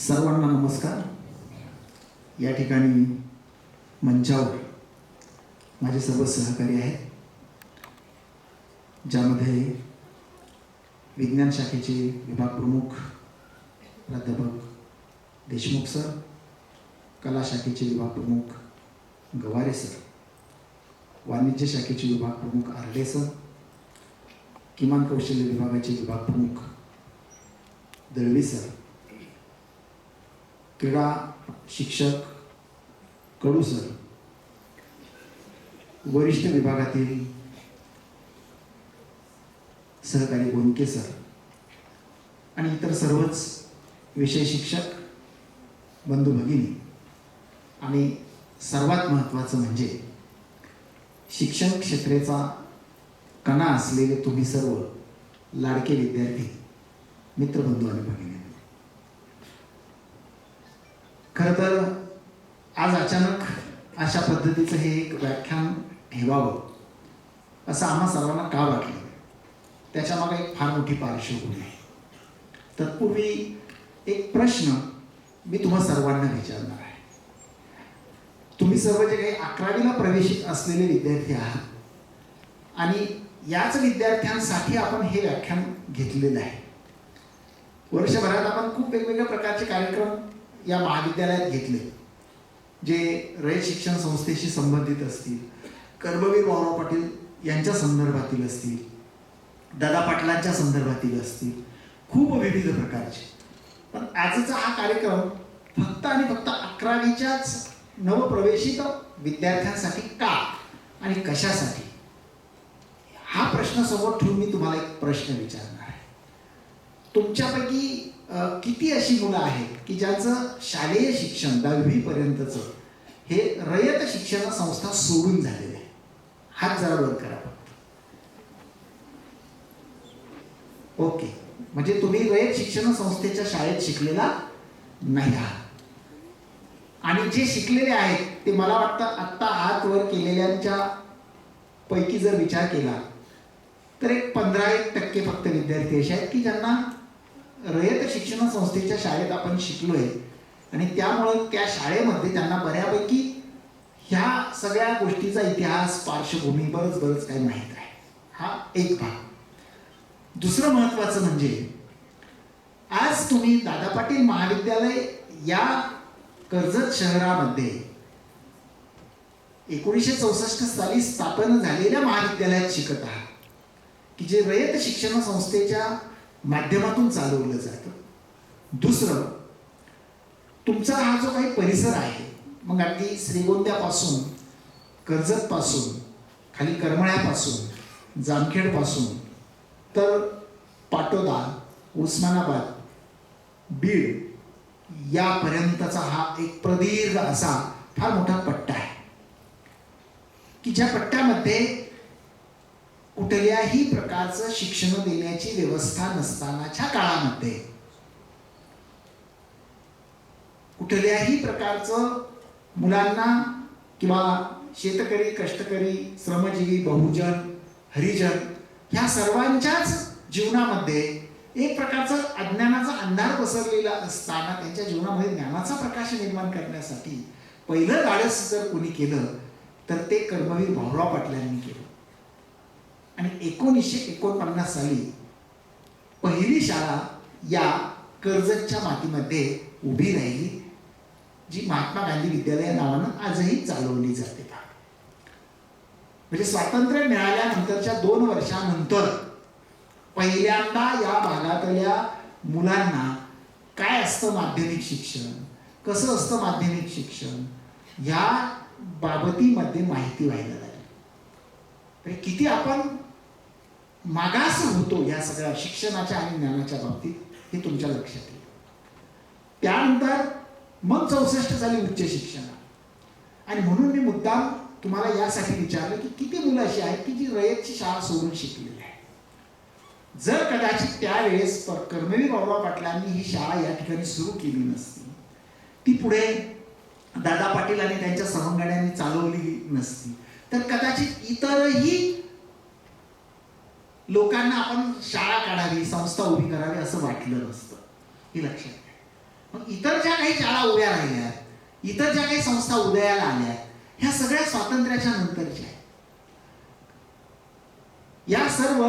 सर्वांना नमस्कार. या ठिकाणी मंचावर माझे सर्व सहकारी आहेत ज्यामध्ये विज्ञान शाखेचे विभाग प्रमुख प्राध्यापक देशमुख सर कला शाखेचे विभाग प्रमुख गवारे सर वाणिज्य शाखेचे विभाग प्रमुख आर्डे सर किमान कौशल्य विभागाचे विभाग प्रमुख दळवी सर क्रीडा शिक्षक कडू सर वरिष्ठ विभागातील सहकारी बोनके सर आणि इतर सर्वच विषय शिक्षक बंधू भगिनी. आणि सर्वात महत्त्वाचं म्हणजे शिक्षण क्षेत्राचा कणा असलेले तुम्ही सर्व लाडके विद्यार्थी मित्रबंधू आणि भगिनी. खरं तर आज अचानक अशा पद्धतीचं हे एक व्याख्यान ठेवावं असं आम्हा सर्वांना का वाटलं? त्याच्यामागे एक फार मोठी पार्श्वभूमी आहे. तत्पूर्वी एक प्रश्न मी तुम्हा सर्वांना विचारणार आहे. तुम्ही सर्व जे काही अकरावीला प्रवेशित असलेले विद्यार्थी आहात आणि याच विद्यार्थ्यांसाठी आपण हे व्याख्यान घेतलेलं आहे. वर्षभरात आपण खूप वेगवेगळ्या प्रकारचे कार्यक्रम या महाविद्यालयात घेतले जे रयत शिक्षण संस्थेशी संबंधित असतील कर्मवीर भाऊराव पाटील यांच्या संदर्भातील असतील दादा पाटलांच्या संदर्भातील असतील खूप विविध प्रकारचे. पण आजचा हा कार्यक्रम फक्त आणि फक्त अकरावीच्याच नवप्रवेशित विद्यार्थ्यांसाठी का आणि कशासाठी? हा प्रश्न समोर ठेवून मी तुम्हाला एक प्रश्न विचारणार आहे. तुमच्यापैकी किती अशी मुलं आहेत की ज्यांचं शालेय शिक्षण दहावीपर्यंतचं हे रयत शिक्षण संस्था सोडून झालेले आहे? हात जरा वर करा फक्त. ओके. म्हणजे तुम्ही रयत शिक्षण संस्थेच्या शाळेत शिकलेला नाही आहात. आणि जे शिकलेले आहेत ते मला वाटतं आत्ता हात वर केलेल्यांच्या पैकी जर विचार केला तर एक पंधरा एक टक्के फक्त विद्यार्थी असे आहेत की ज्यांना रयत शिक्षण संस्थेच्या शाळेत आपण शिकलोय. आणि त्यामुळं त्या शाळेमध्ये त्यांना बऱ्यापैकी ह्या सगळ्या गोष्टीचा इतिहास पार्श्वभूमी बरंच बरंच काही माहीत आहे. हा एक भाग. दुसरं महत्वाचं म्हणजे आज तुम्ही दादा पाटील महाविद्यालय या कर्जत शहरामध्ये एकोणीसशे चौसष्ट साली स्थापन झालेल्या महाविद्यालयात शिकत आहात. की जे रयत शिक्षण संस्थेच्या माध्यमातून चालवलं जातं. दुसरं तुमचा हा जो काही परिसर आहे मग अगदी श्रीगोंद्यापासून कर्जतपासून खाली करमळ्यापासून जामखेडपासून तर पाटोदा उस्मानाबाद बीड यापर्यंतचा हा एक प्रदीर्घ असा फार मोठा पट्टा आहे. की ज्या पट्ट्यामध्ये कुठल्याही प्रकारचं शिक्षण देण्याची व्यवस्था नसतानाच्या काळामध्ये. कुठल्याही प्रकारचं मुलांना किंवा शेतकरी कष्टकरी श्रमजीवी बहुजन हरिजन ह्या सर्वांच्याच जीवनामध्ये एक प्रकारचं अज्ञानाचा अंधार पसरलेला असताना त्यांच्या जीवनामध्ये ज्ञानाचा प्रकाश निर्माण करण्यासाठी पहिलं धाडस जर कोणी केलं तर ते कर्मवीर भाऊराव पाटलांनी केलं. आणि एकोणीसशे एकोणपन्नास साली पहिली शाळा या कर्जतच्या मातीमध्ये उभी राहिली जी महात्मा गांधी विद्यालय नावानं आजही चालवली जाते. म्हणजे स्वातंत्र्य मिळाल्यानंतरच्या दोन वर्षानंतर पहिल्यांदा या भागातल्या मुलांना काय असतं माध्यमिक शिक्षण? कसं असतं माध्यमिक शिक्षण? ह्या बाबतीमध्ये माहिती व्हायला लागली. किती आपण मागास होतो या सगळ्या शिक्षणाच्या आणि ज्ञानाच्या बाबतीत हे तुमच्या लक्षात येईल. त्यानंतर मग चौसष्ट झाली उच्च शिक्षण. आणि म्हणून मी मुद्दाम तुम्हाला यासाठी विचारलं की किती मुलं अशी आहेत की जी रयतची शाळा सोडून शिकलेली आहे जर कदाचित त्यावेळेस कर्मवीर बाबा पाटलांनी ही शाळा या ठिकाणी सुरू केली नसती ती पुढे दादा पाटील आणि त्यांच्या सवंगड्यांनी चालवली नसती तर कदाचित इतरही लोकांना आपण शाळा काढावी संस्था उभी करावी असं वाटलं नसतं. हे लक्षात घ्या. मग इतर ज्या काही शाळा उभ्या राहिल्या इतर ज्या काही संस्था उदयाला आल्या ह्या सगळ्या स्वातंत्र्याच्या नंतरच्या आहेत. या सर्व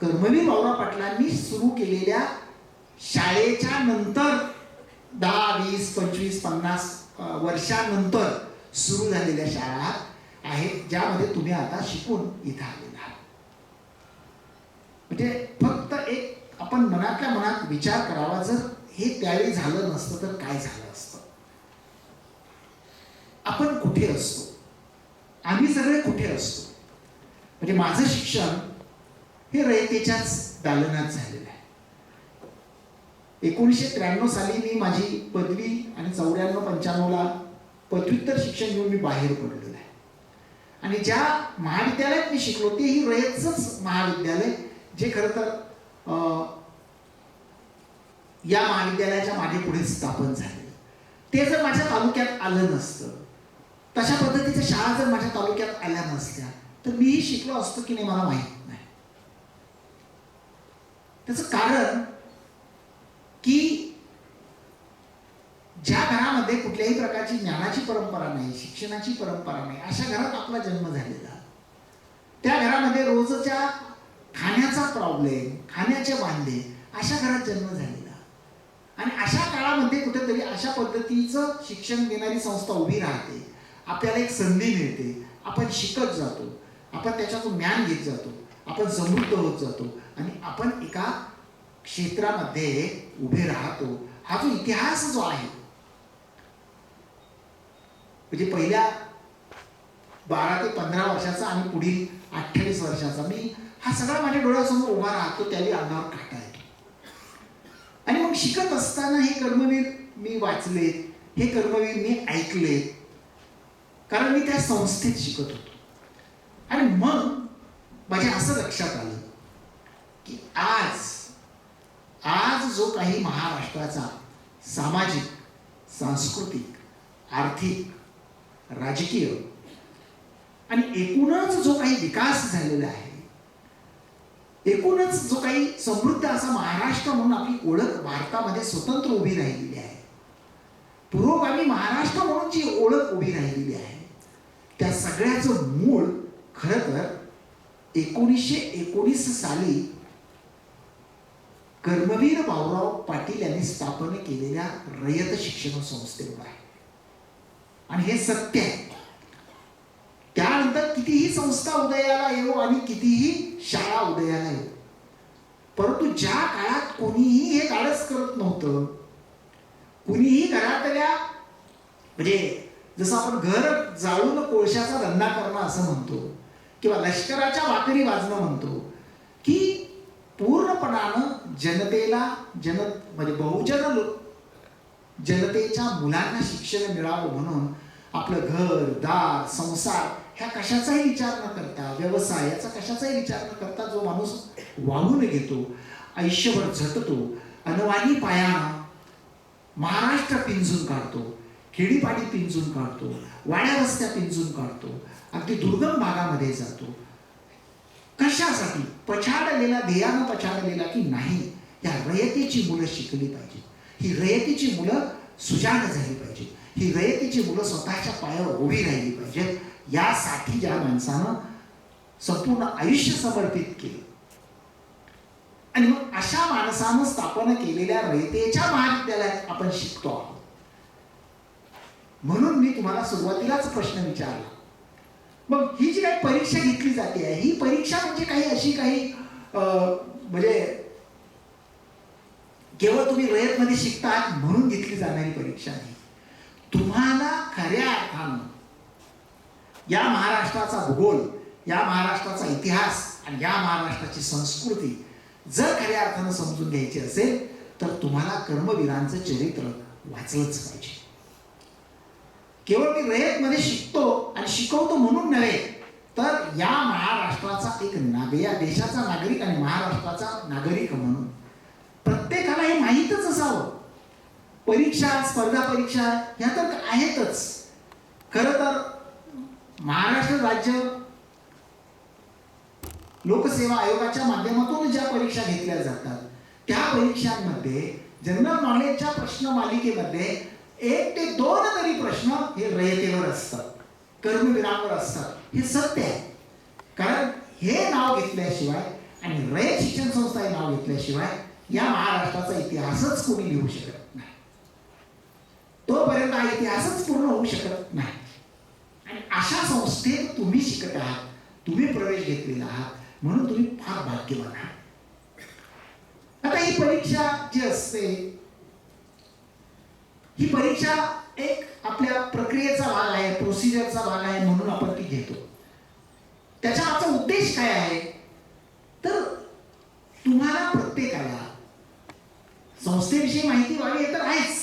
कर्मवीर भाऊराव पाटलांनी सुरू केलेल्या शाळेच्या नंतर दहा वीस पंचवीस पन्नास वर्षानंतर सुरू झालेल्या शाळा आहेत ज्यामध्ये तुम्ही आता शिकून इथं आले. म्हणजे फक्त एक आपण मनातल्या मनात विचार करावा जर हे त्यावेळी झालं नसतं तर काय झालं असतं? आपण कुठे असतो? आम्ही सगळे कुठे असतो? म्हणजे माझं शिक्षण हे रयतेच्याच दालनात झालेलं आहे. एकोणीसशे त्र्याण्णव साली मी माझी पदवी आणि चौऱ्याण्णव पंच्याण्णवला पदव्युत्तर शिक्षण घेऊन मी बाहेर पडलेलो आहे. आणि ज्या महाविद्यालयात मी शिकलो ते ही रयतचंच महाविद्यालय जे खरं तर या महाविद्यालयाच्या मागे पुढे स्थापन झाले. ते जर माझ्या तालुक्यात आलं नसतं तशा पद्धतीच्या शाळा जर माझ्या तालुक्यात आल्या नसत्या तर मीही शिकलो असतो की नाही मला माहीत नाही. त्याचं कारण की ज्या घरामध्ये कुठल्याही प्रकारची ज्ञानाची परंपरा नाही शिक्षणाची परंपरा नाही अशा घरात आपला जन्म झालेला. त्या घरामध्ये रोजच्या खाण्याचा प्रॉब्लेम खाण्याचे वांदे अशा घरात जन्म झालेला. आणि अशा काळामध्ये कुठेतरी अशा पद्धतीचं शिक्षण देणारी संस्था उभी राहते. आपल्याला एक संधी मिळते. आपण शिकत जातो. आपण त्याच्यातून ज्ञान घेत जातो. आपण समृद्ध होत जातो. आणि आपण एका क्षेत्रामध्ये उभे राहतो. हा जो इतिहास जो आहे म्हणजे पहिल्या बारा ते पंधरा वर्षाचा आणि पुढील अठ्ठावीस वर्षाचा मी हा सगळा माझ्या डोळ्यासमोर उभा राहतो त्याने अंगावर काटा येतो. आणि मग शिकत असताना हे कर्मवीर मी वाचलेत हे कर्मवीर मी ऐकलेत. कारण मी त्या संस्थेत शिकत होतो. आणि मग माझ्या असं लक्षात आलं की आज आज जो काही महाराष्ट्राचा सामाजिक सांस्कृतिक आर्थिक राजकीय आणि एकूणच जो काही विकास झालेला आहे एकूणच जो काही समृद्ध असा महाराष्ट्र म्हणून आपली ओळख भारतामध्ये स्वतंत्र उभी राहिलेली आहे. पुरोगामी महाराष्ट्र म्हणून जी ओळख उभी राहिलेली आहे. त्या सगळ्याचं मूळ खरं तर एकोणीसशे एकोणीस साली कर्मवीर भाऊराव पाटील यांनी स्थापन केलेल्या रयत शिक्षण संस्थेवर आहे. आणि हे सत्य आहे. त्यानंतर कितीही संस्था उदयाला येऊ आणि कितीही शाळा उदयाला येऊ परंतु ज्या काळात कोणीही हे धाडस करत नव्हतं कुणीही घरातल्या म्हणजे जसं आपण घर जाळून कोळशाचा धंदा करणं असं म्हणतो किंवा लष्कराच्या वाकरी वाजणं म्हणतो की पूर्णपणानं जनतेला जन म्हणजे बहुजन जनतेच्या मुलांना शिक्षण मिळावं म्हणून आपलं घर दार संसार ह्या कशाचाही विचार न करता व्यवसाय याचा कशाचाही विचार न करता जो माणूस वाहून घेतो आयुष्यभर झटतो अनवाणी पायानं महाराष्ट्र पिंजून काढतो खेडीपाडी पिंजून काढतो वाड्यावस्त्या पिंजून काढतो अगदी दुर्गम भागामध्ये जातो. कशासाठी? पछाडलेला ध्येयानं पछाडलेला की नाही या रयतेची मुलं शिकली पाहिजे ही रयतेची मुलं सुजाण झाली पाहिजे ही रयतेची मुलं स्वतःच्या पायावर उभी राहिली पाहिजेत. यासाठी ज्या माणसानं संपूर्ण आयुष्य समर्पित केलं. आणि मग अशा माणसानं स्थापन केलेल्या रयतेच्या महाविद्यालयात आपण शिकतो आहोत. म्हणून मी तुम्हाला सुरुवातीलाच प्रश्न विचारला. मग ही जी काही परीक्षा घेतली जाते आहे ही परीक्षा म्हणजे काही अशी काही अं, म्हणजे केवळ तुम्ही रयतमध्ये शिकता म्हणून घेतली जाणारी परीक्षा नाही. तुम्हाला खऱ्या अर्थानं या महाराष्ट्राचा भूगोल या महाराष्ट्राचा इतिहास आणि या महाराष्ट्राची संस्कृती जर खऱ्या अर्थानं समजून घ्यायची असेल तर तुम्हाला कर्मवीरांचं चरित्र वाचलंच पाहिजे. केवळ मी रयतमध्ये शिकतो आणि शिकवतो म्हणून नव्हे तर या महाराष्ट्राचा एक नाग या देशाचा नागरिक आणि महाराष्ट्राचा नागरिक म्हणून प्रत्येकाला हे माहीतच असावं. परीक्षा स्पर्धा परीक्षा ह्या तर आहेतच. खरं तर महाराष्ट्र राज्य लोकसेवा आयोगाच्या माध्यमातून ज्या परीक्षा घेतल्या जातात त्या परीक्षांमध्ये जनरल नॉलेजच्या प्रश्न मालिकेमध्ये एक ते दोन तरी प्रश्न हे रयतेवर असतात कर्मविरामवर असतात. हे सत्य आहे. कारण हे नाव घेतल्याशिवाय आणि रयत शिक्षण संस्था हे नाव घेतल्याशिवाय या महाराष्ट्राचा इतिहासच कोणी लिहू शकत नाही. तोपर्यंत हा इतिहासच पूर्ण होऊ शकत नाही. अशा संस्थेत तुम्ही शिकत आहात तुम्ही प्रवेश घेतलेला आहात म्हणून तुम्ही फार भाग्यवान आहात. आता ही परीक्षा जी असते ही परीक्षा एक आपल्या प्रक्रियेचा भाग आहे प्रोसिजरचा भाग आहे म्हणून आपण ती घेतो. त्याच्या मागचा उद्देश काय आहे? तर तुम्हाला प्रत्येकाला संस्थेविषयी माहिती व्हावी हे तर आहेच.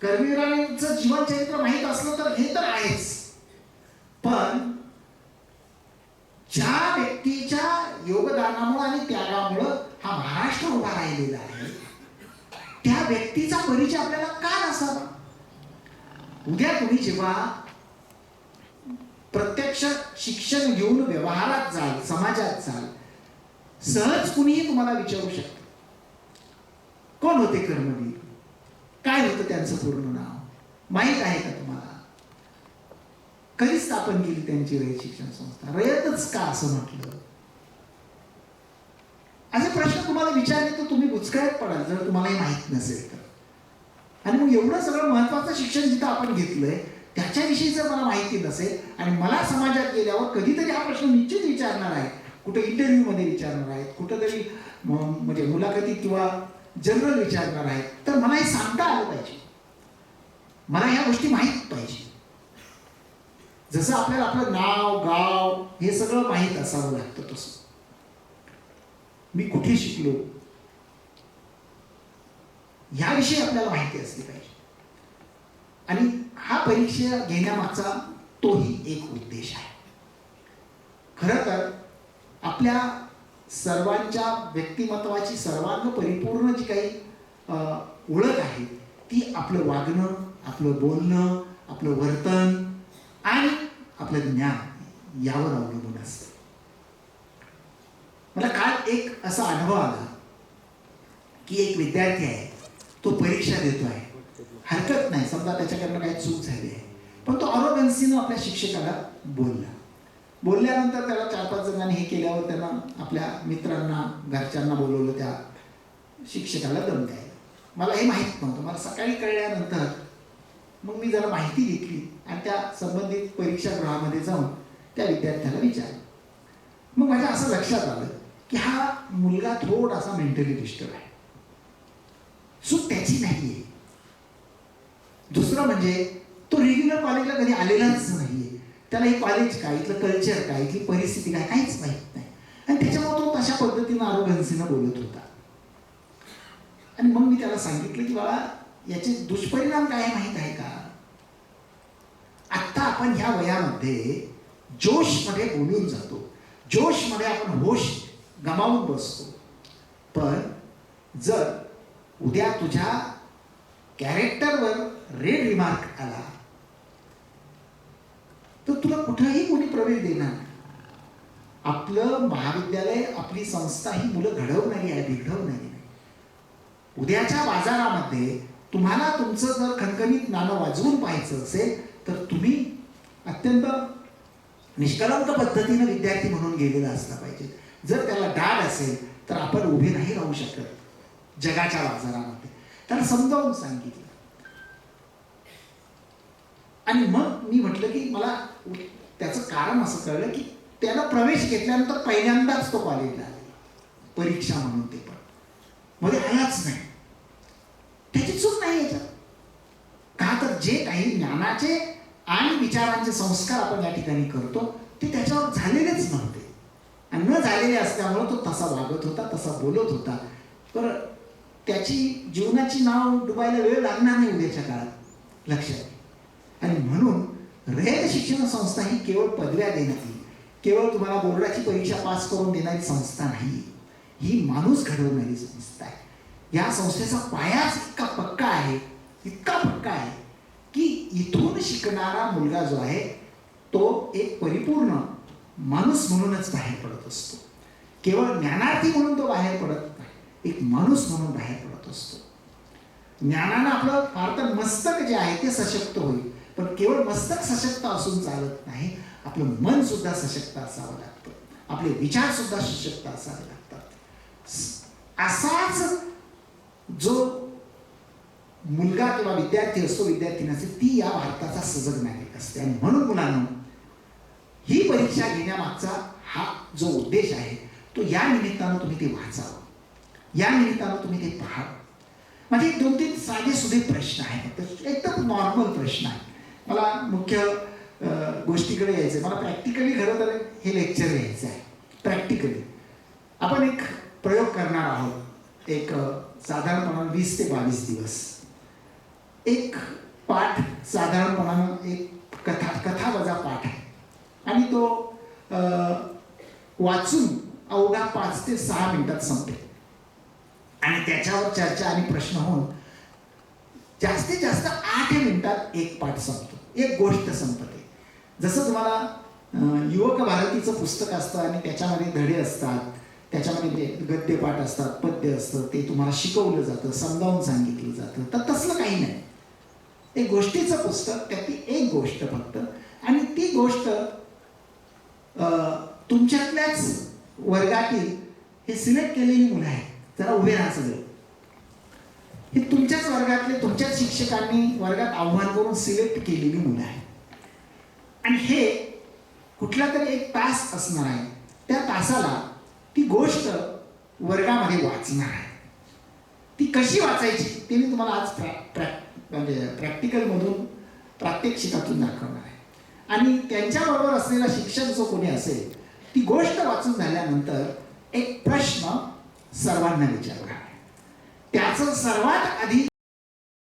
कर्मवीरांचं जीवनचरित्र माहीत असलं तर हे तर आहेच. पण ज्या व्यक्तीच्या योगदानामुळं आणि त्यागामुळं हा महाराष्ट्र उभा राहिलेला आहे त्या व्यक्तीचा परिचय आपल्याला का नसावा? उद्या तुम्ही जेव्हा प्रत्यक्ष शिक्षण घेऊन व्यवहारात जाल समाजात जाल सहज कुणीही तुम्हाला विचारू शकत. कोण होते कर्मवीर? काय होतं त्यांचं पूर्ण नाव? माहीत आहे का तुम्हाला? कधी स्थापन केली त्यांची रयत शिक्षण संस्था? रयतच का असं म्हटलं? असे प्रश्न तुम्हाला विचारले तर तुम्ही बुचकळ्यात पडाल जर तुम्हाला हे माहीत नसेल तर. आणि मग एवढं सगळं महत्वाचं शिक्षण जिथं आपण घेतलंय त्याच्याविषयी जर मला माहिती नसेल आणि मला समाजात गेल्यावर कधीतरी हा प्रश्न निश्चित विचारणार आहे कुठे इंटरव्ह्यूमध्ये विचारणार आहेत कुठंतरी म्हणजे मुलाखतीत किंवा जनरल विचारणार आहेत तर मला हे सांगता आलं पाहिजे. मला ह्या गोष्टी माहीत पाहिजे. जसं आपल्याला आपलं नाव गाव हे सगळं माहीत असावं लागतं तसं. मी कुठे शिकलो? याविषयी आपल्याला माहिती असली पाहिजे. आणि हा परीक्षा घेण्यामागचा तोही एक उद्देश आहे. खरं तर आपल्या सर्वांच्या व्यक्तिमत्वाची सर्वांग परिपूर्ण जी काही ओळख आहे ती आपलं वागणं आपलं बोलणं आपलं वर्तन आणि आपलं ज्ञान यावर अवलंबून असतं. मला काल एक असा अनुभव आला की एक विद्यार्थी आहे तो परीक्षा देतो आहे हरकत नाही समजा त्याच्याकडनं काही चूक झाली आहे. पण तो अरोगन्सीनं आपल्या शिक्षकाला बोलला. बोलल्यानंतर त्याला चार पाच जणांनी हे केल्यावर त्यांना आपल्या मित्रांना घरच्यांना बोलवलं त्या शिक्षकाला दम द्यायला. मला हे माहीत नव्हतं. मला सकाळी कळल्यानंतर मग मी जरा माहिती घेतली आणि त्या संबंधित परीक्षागृहामध्ये जाऊन त्या विद्यार्थ्याला विचारलं. मग माझ्या असं लक्षात आलं की हा मुलगा थोडासा मेंटली डिस्टर्ब आहे. चूक त्याची नाही आहे दुसरं म्हणजे तो रेग्युलर कॉलेजला कधी आलेलाच नाहीये. त्याला हे कॉलेज काय इथलं कल्चर काय इथली परिस्थिती काय काहीच माहीत नाही. आणि त्याच्यामुळे तो तशा पद्धतीनं आरोग्यसीनं बोलत होता. आणि मग मी त्याला सांगितलं की बाळा याचे दुष्परिणाम काय माहीत आहे का? आपण ह्या वयामध्ये जोशमध्ये बोलून जातो. जोशमध्ये आपण होश गमावून बसतो. पण जर उद्या तुझ्या कॅरेक्टरवर रेड रिमार्क आला तर तुला कुठंही कोणी प्रवेश देणार आपलं महाविद्यालय आपली संस्था ही मुलं घडवणारी आहे बिघडवणारी नाही उद्याच्या बाजारामध्ये तुम्हाला तुमचं जर खणखणीत नाणं वाजवून पाहायचं असेल तर तुम्ही अत्यंत निष्कलंक पद्धतीनं विद्यार्थी म्हणून गेलेला असला पाहिजे. जर त्याला डाळ असेल तर आपण उभे नाही राहू शकत जगाच्या बाजारामध्ये त्याला समजावून सांगितलं. आणि मग मी म्हटलं की मला त्याचं कारण असं कळलं की त्याला प्रवेश घेतल्यानंतर पहिल्यांदाच तो कॉलेजला आला. परीक्षा म्हणून ते पण. मध्ये आलाच नाही. त्याची चूक नाही याच्यात. का तर जे काही ज्ञानाचे आणि विचारांचे संस्कार आपण या ठिकाणी करतो ते त्याच्यावर झालेलेच नव्हते. आणि न झालेले असल्यामुळे तो तसा वागत होता तसा बोलत होता. तर त्याची जीवनाची नाव डुबायला वेळ लागणार नाही उद्याच्या काळात लक्षात आणि म्हणून रयत शिक्षण संस्था ही केवळ पदव्या देणारी केवळ तुम्हाला बोर्डाची परीक्षा पास करून देणारी संस्था नाही. ही माणूस घडवणारी संस्था आहे. या संस्थेचा पायाच इतका पक्का आहे इतका पक्का आहे की इथून शिकणारा मुलगा जो आहे तो एक परिपूर्ण माणूस म्हणूनच बाहेर पडत असतो. केवळ ज्ञानार्थी म्हणून तो बाहेर पडत नाही एक माणूस म्हणून बाहेर पडत असतो. ज्ञानानं आपलं फार तर मस्तक जे आहे ते सशक्त होईल पण केवळ मस्तक सशक्त असून चालत नाही आपलं मन सुद्धा सशक्त असावं लागतं. आपले विचार सुद्धा सशक्त असावे लागतात. असाच जो मुलगा किंवा विद्यार्थी असतो विद्यार्थी नसते ती या भारताचा सजग नागरिक असते आणि म्हणून मुलांना ही परीक्षा घेण्यामागचा हा जो उद्देश आहे तो या निमित्तानं तुम्ही ते वाचावं. या निमित्तानं तुम्ही ते पाहावं. म्हणजे दोन तीन साधे सुधे प्रश्न आहेत. एकदम नॉर्मल प्रश्न आहे मला मुख्य गोष्टीकडे यायचं आहे मला प्रॅक्टिकली खरं तर हे लेक्चर घ्यायचं आहे. प्रॅक्टिकली आपण एक प्रयोग करणार आहोत. एक साधारणपणे वीस ते बावीस दिवस. एक पाठ साधारणपणानं एक कथा कथा वजा पाठ आहे. आणि तो वाचून अवघा पाच ते सहा मिनिटात संपते. आणि त्याच्यावर चर्चा आणि प्रश्न होऊन जास्तीत जास्त आठ मिनिटात एक पाठ संपतो. एक गोष्ट संपते. जसं तुम्हाला युवक भारतीचं पुस्तक असतं आणि त्याच्यामध्ये धडे असतात त्याच्यामध्ये ते गद्यपाठ असतात पद्य असतं ते तुम्हाला शिकवलं जातं समजावून सांगितलं जातं. तर तसलं काही नाही. एक गोष्टीचं पुस्तक त्यातली एक गोष्ट फक्त. आणि ती गोष्ट अं, तुमच्यातल्याच वर्गातील हे सिलेक्ट केलेली मुलं आहेत. जरा उभे राहा सगळे. हे तुमच्याच वर्गातले तुमच्याच शिक्षकांनी वर्गात आव्हान करून सिलेक्ट केलेली मुलं आहेत. आणि हे कुठला तरी एक तास असणार आहे. त्या तासाला ती गोष्ट वर्गामध्ये वाचणार आहे. ती कशी वाचायची ते मी तुम्हाला आज प्रॅ प्रॅ म्हणजे प्रॅक्टिकलमधून प्रात्यक्षिकातून दाखवणार आहे. आणि त्यांच्याबरोबर असलेला शिक्षक जो कोणी असेल ती गोष्ट वाचून झाल्यानंतर एक प्रश्न सर्वांना विचारला आहे. त्याचं सर्वात आधी